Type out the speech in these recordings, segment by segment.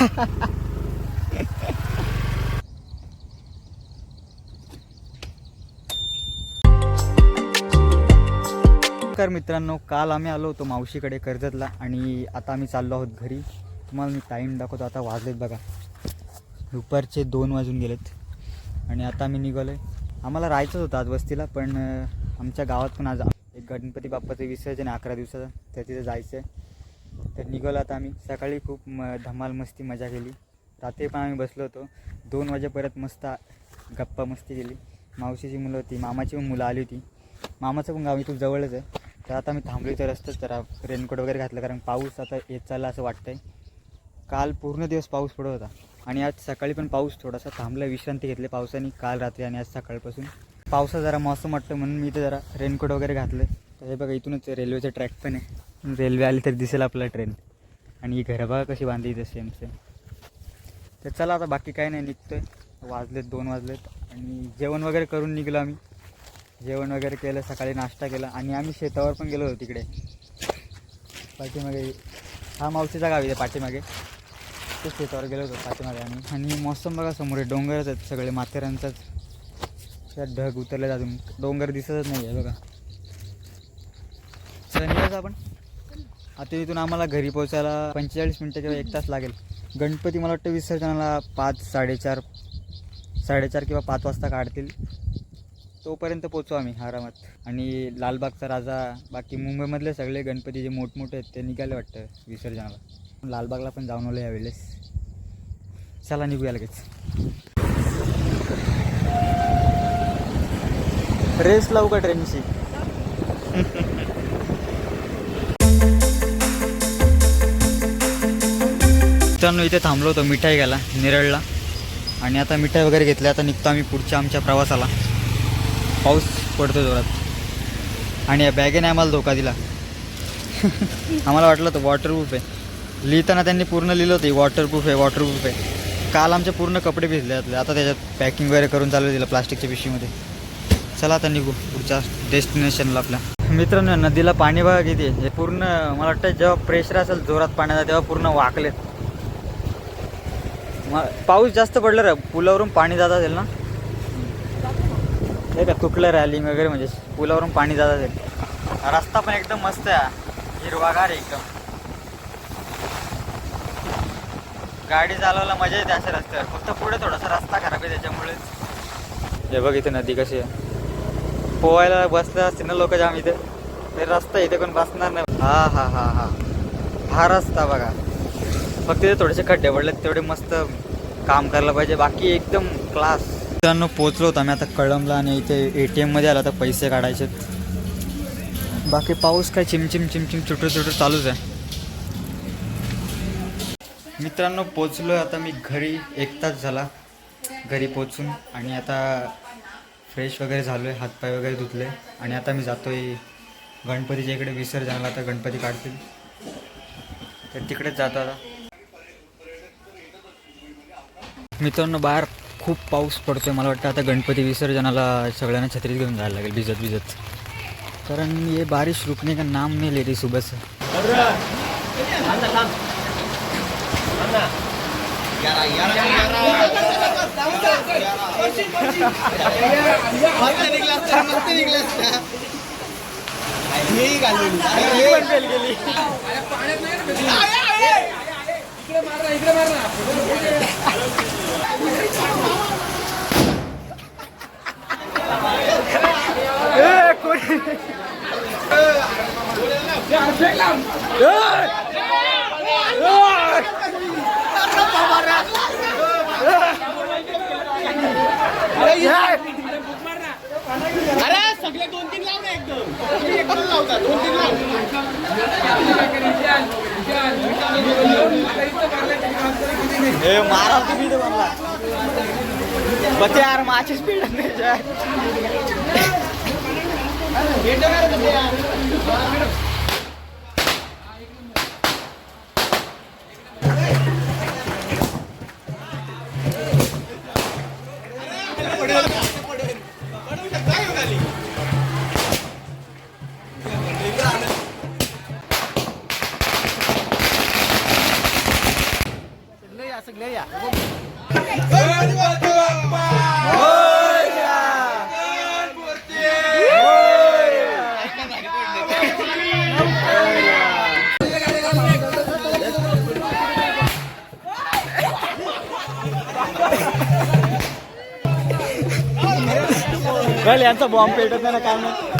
नमस्कार मित्रांनो काल आम्ही आलो होतो मावशीकडे कर्जतला आणि आता आम्ही चाललो आहोत घरी. तुम्हाला मी टाईम दाखवतो आता वाजलेत बघा. दुपारचे दोन वाजून गेलेत आणि आता आम्ही निघालो आहे आम्हाला राहायचंच होतं आज वस्तीला पण आमच्या गावात पण आज एक गणपती बाप्पाचं विसर्जन अकरा दिवसाचं. तर तिथे जायचं आहे तर निघालो आता आम्ही. सकाळी खूप म धमाल मस्ती मजा केली. रात्री पण आम्ही बसलो होतो. दोन वाजेपर्यंत मस्त गप्पा मस्ती केली. मावशीची मुलं होती मामाची पण मुलं आली होती. मामाचं पण गाव इथून जवळच आहे. तर आता आम्ही थांबलो इथं रस्त्यात जरा रेनकोट वगैरे घातलं कारण पाऊस आता येत चालला असं वाटतंय. काल पूर्ण दिवस पाऊस पडत होता. आणि आज सकाळी पण पाऊस थोडासा थांबला विश्रांती घेतली पावसाने काल रात्री आणि आज सकाळपासून. पावसा जरा मौसम वाटतं म्हणून मी इथं जरा रेनकोट वगैरे घातलं तर हे बघा इथूनच रेल्वेचं ट्रॅक पण आहे. रेल्वे आली तर दिसेल आपला ट्रेन आणि ही घरं बघा कशी बांधली इथं सेम सेम तर चला आता बाकी काही नाही निघतो आहे वाजलेत दोन वाजलेत. आणि जेवण वगैरे करून निघलो आम्ही. जेवण वगैरे केलं सकाळी नाश्ता केला. आणि आम्ही शेतावर पण गेलो होतो तिकडे. पाठीमागे हा मावशीचा गाव आहे पाठीमागे. ते शेतावर गेलो होतो पाठीमागे आम्ही. आणि मौसम बघा समोर आहे. डोंगरच आहेत सगळे माथेरांचाच त्यात ढग उतरले जातून डोंगर दिसतच नाही आहे बघा. चला निघायचं आपण. आता इथून आम्हाला घरी पोहोचायला पंचेचाळीस मिनटं किंवा एक तास लागेल. गणपती मला वाटतं विसर्जनाला पाच साडेचार साडेचार किंवा पाच वाजता काढतील. तोपर्यंत पोचू आम्ही आरामात. आणि लालबागचा राजा बाकी मुंबईमधले सगळे गणपती जे मोठमोठे आहेत ते निघाले वाटतं विसर्जनाला. लालबागला पण जाऊन आलो यावेळेस. चला निघूया लगेच. रेस लावू का ट्रेनची मित्रांनो इथे थांबलो होतो मिठाई घ्यायला नेरळला. आणि आता मिठाई वगैरे घेतली आता निघतो आम्ही पुढच्या आमच्या प्रवासाला. पाऊस पडतो जोरात. आणि या बॅगेने आम्हाला धोका दिला. आम्हाला वाटलं होतं वॉटरप्रूफ आहे. लिहिताना त्यांनी पूर्ण लिहिलं होतं वॉटरप्रूफ आहे वॉटरप्रूफ आहे. काल आमचे पूर्ण कपडे भिजले जातले आता त्याच्यात पॅकिंग वगैरे करून चालू दिलं प्लास्टिकच्या पिशवीमध्ये. चला आता निघू पुढच्या डेस्टिनेशनला आपल्या. मित्रांनो नदीला पाणी बघा किती हे पूर्ण मला वाटतं जेव्हा प्रेशर असेल जोरात पाण्याचा तेव्हा पूर्ण वाकलेत. मग पाऊस जास्त पडलं रे. पुलावरून पाणी जात असेल ना? हे का तुटलं रॅलिंग वगैरे म्हणजे पुलावरून पाणी जात असेल. रस्ता पण एकदम मस्त आहे. हिरवागार आहे एकदम. गाडी चालवायला मजा येते अशा रस्त्यावर. फक्त पुढे थोडासा रस्ता खराब आहे त्याच्यामुळे. हे बघ इथे नदी कशी आहे. पोहायला बसल्या असते ना लोक जाम इथे. ते रस्ता इथे कोण बसणार नाही. हा हा हा हा. हा रस्ता बघा. फक्त ते थोडेसे खड्डे पडले तेवढे मस्त काम करायला पाहिजे. बाकी एकदम क्लास मित्रांनो पोचलो होतो आम्ही आता कळंबला आणि इथे ए टी एममध्ये आला तर पैसे काढायचे बाकी पाऊस काय चिमचिम चिमचिम चुटू चुटू चालूच आहे. मित्रांनो पोचलो आता मी घरी. एक तास झाला घरी पोचून आणि आता फ्रेश वगैरे झालो आहे हातपाय वगैरे धुतले. आणि आता मी जातो आहे गणपतीच्या इकडे विसर्जनाला आता गणपती काढतील. तर तिकडेच जातो आता. मित्रांनो बाहेर खूप पाऊस पडतोय. मला वाटतं आता गणपती विसर्जनाला सगळ्यांना छत्रीत घेऊन जायला लागेल. भिजत भिजत. कारण ये बारिश रुकने का नाम नाही ले रही सुबह से अरे सगळे दोन तीन लाव ना एकदम. एकदम लावता दोन तीन लाव. मारा तुम्ही तो मला. बच्चे यार माझी स्पीड कल यांचं यांचा बॉम्ब पेटत नाही ना काय नाही.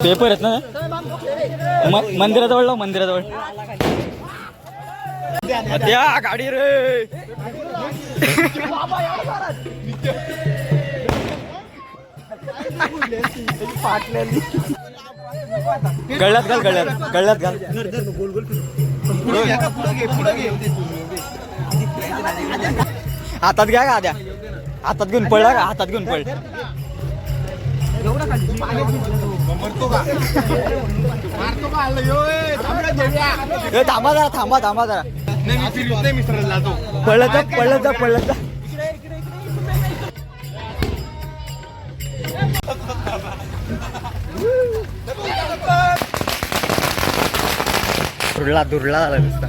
पेपर आहेत ना? म- मंदिराजवळ लाव मंदिराजवळ. त्या गाडी रे. गळ्यात घाल गळ्यात. गळ्यात घाल. हातात घ्या का आद्या? हातात घेऊन पडला का हातात घेऊन पड. ए, थांबा जरा थांबा थांबा जरा. नाही मी फिरत नाही मित्राला जातो. पळत जा दुरला झाला नुसता.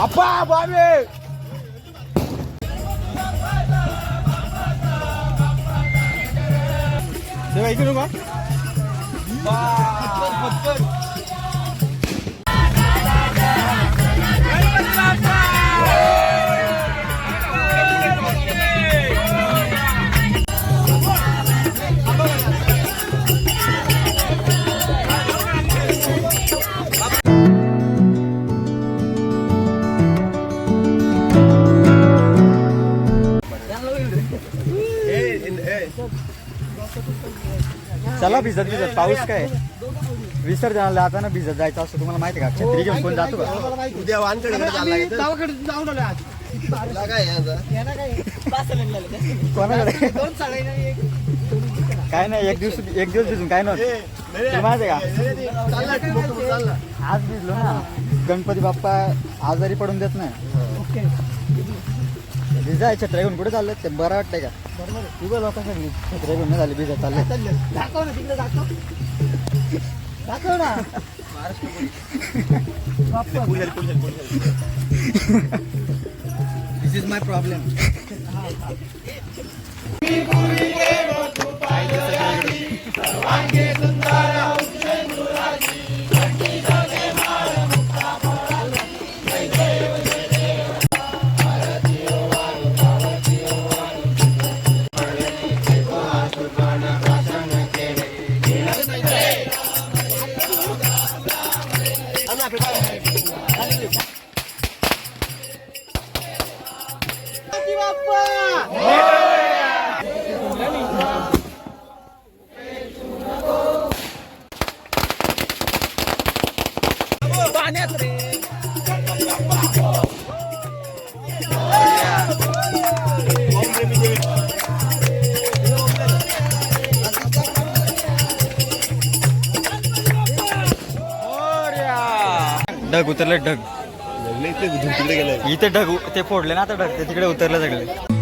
अप्पा बाबे! तेव्हा इकडे का चला भिजत भिजत. पाऊस काय विसर्जनाला जाताना भिजत जायचं असं तुम्हाला माहिती आहे का? छत्री घेऊन कोण जातो का उद्या वानकडे गावाकडे जाऊन आलो आज. कोणाकडे काय? नाही एक दिवस एक दिवस भिजून काय नव्हतं माहिती आहे का? आज भिजलो ना. गणपती बाप्पा आजारी पडून देत नाही. भिजाय छत्र्या घेऊन कुठे चाललं ते बरं वाटतंय का? तू बघ लोक छत्र्या घेऊन झाली भिजत चाललंय. दाखव ना तिकडे दाखव. दाखव ना. दिस इज माय प्रॉब्लेम ढग उतरले ढग. इथे ढग ते फोडले ना आता ढग ते तिकडे उतरले सगळे.